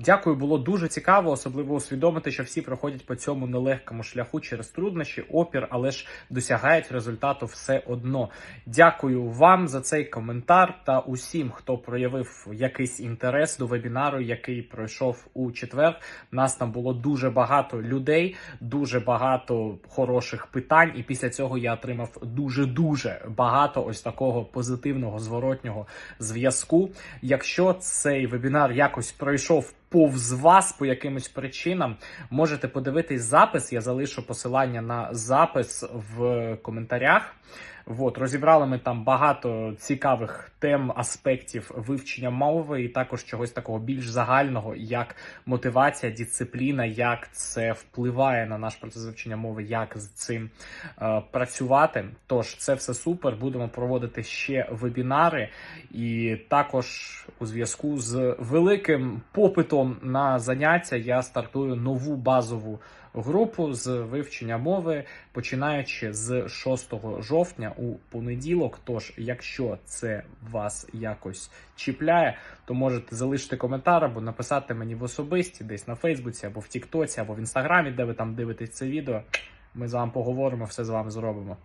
Дякую, було дуже цікаво, особливо усвідомити, що всі проходять по цьому нелегкому шляху через труднощі, опір, але ж досягають результату все одно. Дякую вам за цей коментар та усім, хто проявив якийсь інтерес до вебінару, який пройшов у четвер. Нас там було дуже багато людей, дуже багато хороших питань, і після цього я отримав дуже дуже багато ось такого позитивного зворотнього зв'язку. Якщо цей вебінар якось пройшов повз вас по якимось причинам, можете подивитись запис. Я залишу посилання на запис в коментарях. От, розібрали ми там багато цікавих тем, аспектів вивчення мови, і також чогось такого більш загального, як мотивація, дисципліна, як це впливає на наш процес вивчення мови, як з цим е, працювати. Тож це все супер. Будемо проводити ще вебінари, і також у зв'язку з великим попитом на заняття я стартую нову базову групу з вивчення мови, починаючи з 6 жовтня у понеділок. Тож, якщо це вас якось чіпляє, то можете залишити коментар або написати мені в особисті, десь на Фейсбуці, або в Тіктоці, або в Інстаграмі, де ви там дивитесь це відео. Ми з вами поговоримо, все з вами зробимо.